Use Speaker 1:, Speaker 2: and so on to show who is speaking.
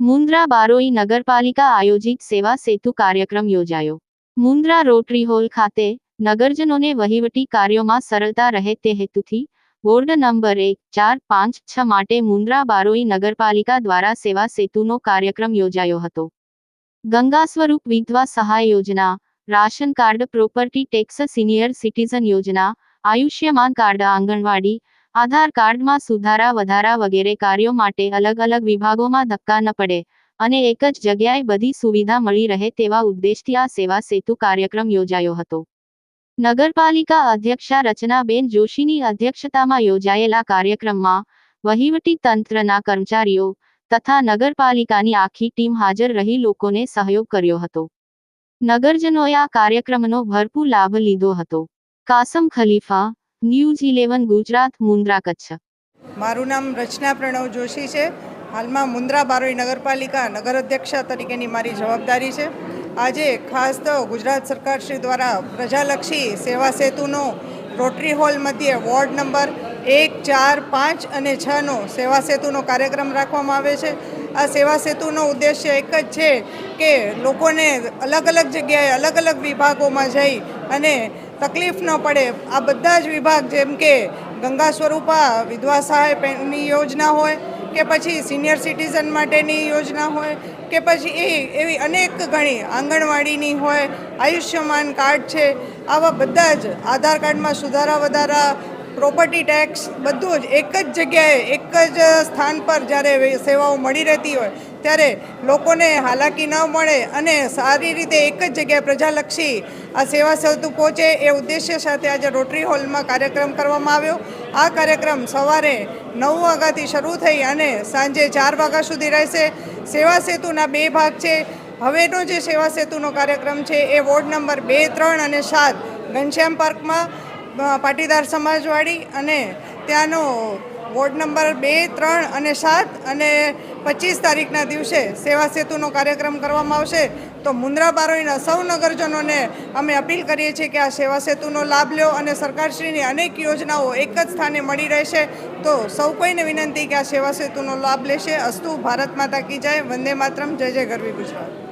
Speaker 1: મુન્દ્રા બારોઈ નગરપાલિકા આયોજિત સેવા સેતુ કાર્યક્રમ યોજાયો. મુન્દ્રા રોટરી હોલ ખાતે નગરજનોને વહીવટી કાર્યોમાં સરળતા રહે તે હેતુથી વોર્ડ નંબર એક, ચાર, પાંચ, છ માટે મુન્દ્રા બારોઈ નગરપાલિકા દ્વારા સેવા સેતુનો કાર્યક્રમ યોજાયો હતો. ગંગા સ્વરૂપ વિધવા સહાય યોજના ration card property tax senior citizen યોજના આયુષ્યમાન કાર્ડ આંગણવાડી આધાર કાર્ડમાં સુધારા વધારા વગેરે કાર્યો માટે અલગ અલગ વિભાગોમાં ધક્કા ન પડે અને એક જ જગ્યાએ બધી સુવિધા મળી રહે તેવા ઉદ્દેશથી આ સેવા સેતુ કાર્યક્રમ યોજાયો હતો નગરપાલિકા અધ્યક્ષા રચનાબેન જોશીની અધ્યક્ષતામાં યોજાયેલા કાર્યક્રમમાં વહીવટી તંત્રના કર્મચારીઓ તથા નગરપાલિકાની આખી ટીમ હાજર રહી લોકોને સહયોગ કર્યો હતો નગરજનોએ આ કાર્યક્રમનો ભરપૂર લાભ લીધો હતો. Kasam Khalifa, news eleven, Gujarat, Mundra Kutch.
Speaker 2: મારું નામ રચના પ્રણવ જોશી છે. હાલમાં મુન્દ્રા બારોઈ નગરપાલિકા નગર અધ્યક્ષા તરીકેની મારી જવાબદારી છે. આજે ખાસ તો ગુજરાત સરકાર શ્રી દ્વારા પ્રજાલક્ષી સેવા સેતુનો રોટરી હોલ મધ્યે વોર્ડ નંબર એક ચાર પાંચ અને છનો સેવા સેતુનો કાર્યક્રમ રાખવામાં આવે છે. આ સેવા સેતુનો ઉદ્દેશ્ય એક જ છે કે લોકોને અલગ અલગ જગ્યાએ અલગ અલગ વિભાગોમાં જઈ અને તકલીફ ન પડે. આ બધા જ વિભાગ જેમ કે ગંગા સ્વરૂપા, વિધવા સહાયની યોજના હોય કે પછી સિનિયર સિટીઝન માટેની યોજના હોય કે પછી એ એવી અનેક ઘણી આંગણવાડીની હોય, આયુષ્યમાન કાર્ડ છે. આવા બધા જ આધાર કાર્ડમાં સુધારા વધારા પ્રોપર્ટી ટેક્સ બધું જ એક જ જગ્યાએ, એક જ સ્થાન પર જ્યારે સેવાઓ મળી રહેતી હોય, ત્યારે લોકોને હાલાકી ન મળે અને સારી રીતે એક જ જગ્યાએ પ્રજાલક્ષી આ સેવા સેતુ પહોંચે એ ઉદ્દેશ્ય સાથે આજે રોટરી હોલમાં કાર્યક્રમ કરવામાં આવ્યો. આ કાર્યક્રમ સવારે નવ વાગ્યાથી શરૂ થઈ અને સાંજે ચાર વાગ્યા સુધી રહેશે. સેવા સેતુના બે ભાગ છે. હવેનો જે સેવા સેતુનો કાર્યક્રમ છે એ વોર્ડ નંબર બે, ત્રણ અને સાત ઘનશ્યામ પાર્કમાં પાટીદાર સમાજવાળી અને ત્યાંનો વોર્ડ નંબર બે, ત્રણ અને સાત અને પચીસ તારીખના દિવસે સેવા સેતુનો કાર્યક્રમ કરવામાં આવશે. તો મુન્દ્રા બારોઈના સૌ નગરજનોને અમે અપીલ કરીએ છીએ કે આ સેવા સેતુનો લાભ લ્યો અને સરકારશ્રીની અનેક યોજનાઓ એક જ સ્થાને મળી રહેશે. તો સૌ કોઈને વિનંતી કે આ સેવા સેતુનો લાભ લેશે. અસ્તુ ભારત માતા કી જય, વંદે માતરમ, જય જય ગરવી ગુજરાત.